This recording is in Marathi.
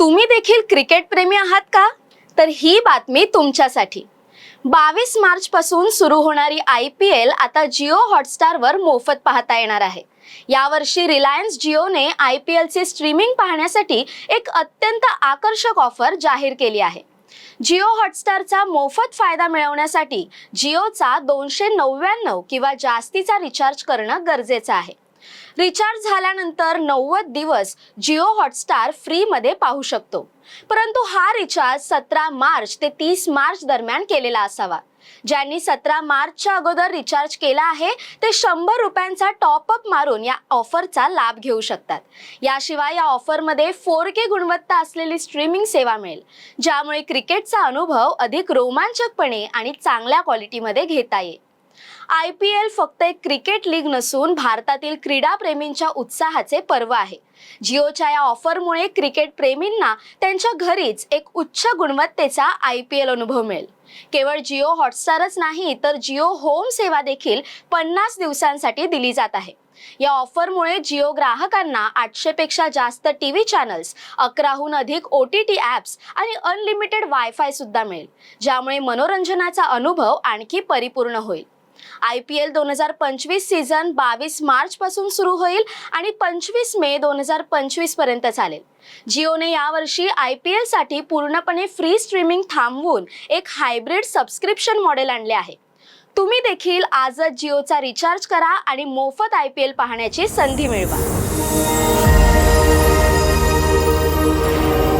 तुम्ही देखील क्रिकेट प्रेमी आहात का? तर ही बातमी तुमच्यासाठी. बावीस मार्च पासून सुरू होणारी आय पी एल आता जिओ हॉटस्टारवर मोफत पाहता येणार आहे. यावर्षी रिलायन्स जिओने आय पी एलचे स्ट्रीमिंग पाहण्यासाठी एक अत्यंत आकर्षक ऑफर जाहीर केली आहे. जिओ हॉटस्टारचा मोफत फायदा मिळवण्यासाठी जिओचा दोनशे नव्याण्णव किंवा जास्तीचा रिचार्ज करणं गरजेचं आहे. रिचार्ज झाल्यानंतर नव्वद दिवस जिओ हॉटस्टार फ्रीमध्ये पाहू शकतो. परंतु हा रिचार्ज सतरा मार्च ते तीस मार्च दरम्यान केलेला असावा. ज्यांनी सतरा मार्चच्या अगोदर रिचार्ज केला आहे ते शंभर रुपयांचा टॉपअप मारून या ऑफरचा लाभ घेऊ शकतात. याशिवाय या ऑफरमध्ये फोर के गुणवत्ता असलेली स्ट्रीमिंग सेवा मिळेल ज्यामुळे क्रिकेटचा अनुभव अधिक रोमांचकपणे आणि चांगल्या क्वालिटीमध्ये घेता येईल. आय पी एल फक्त एक क्रिकेट लीग नसून भारतातील क्रीडाप्रेमींच्या उत्साहाचे पर्व आहे. जिओच्या या ऑफरमुळे क्रिकेट प्रेमींना त्यांच्या घरीच एक उच्च गुणवत्तेचा आय पी एल अनुभव मिळेल. केवळ जिओ हॉटस्टारच नाही तर जिओ होम सेवा देखील पन्नास दिवसांसाठी दिली जात आहे. या ऑफरमुळे जिओ ग्राहकांना आठशे पेक्षा जास्त टी व्ही चॅनल्स अकराहून अधिक ओ टी टी ॲप्स आणि अनलिमिटेड वायफाय सुद्धा मिळेल ज्यामुळे मनोरंजनाचा अनुभव आणखी परिपूर्ण होईल. आय पी एल दोन हजार पंचवीस सीझन बावीस मार्च पासून सुरू होईल आणि पंचवीस मे दोन हजार पंचवीसपर्यंत चालेल. जिओने यावर्षी आय पी एलसाठी पूर्णपणे फ्री स्ट्रीमिंग थांबवून एक हायब्रिड सबस्क्रिप्शन मॉडेल आणले आहे. तुम्ही देखील आजच जिओचा रिचार्ज करा आणि मोफत आय पी एल पाहण्याची संधी मिळवा.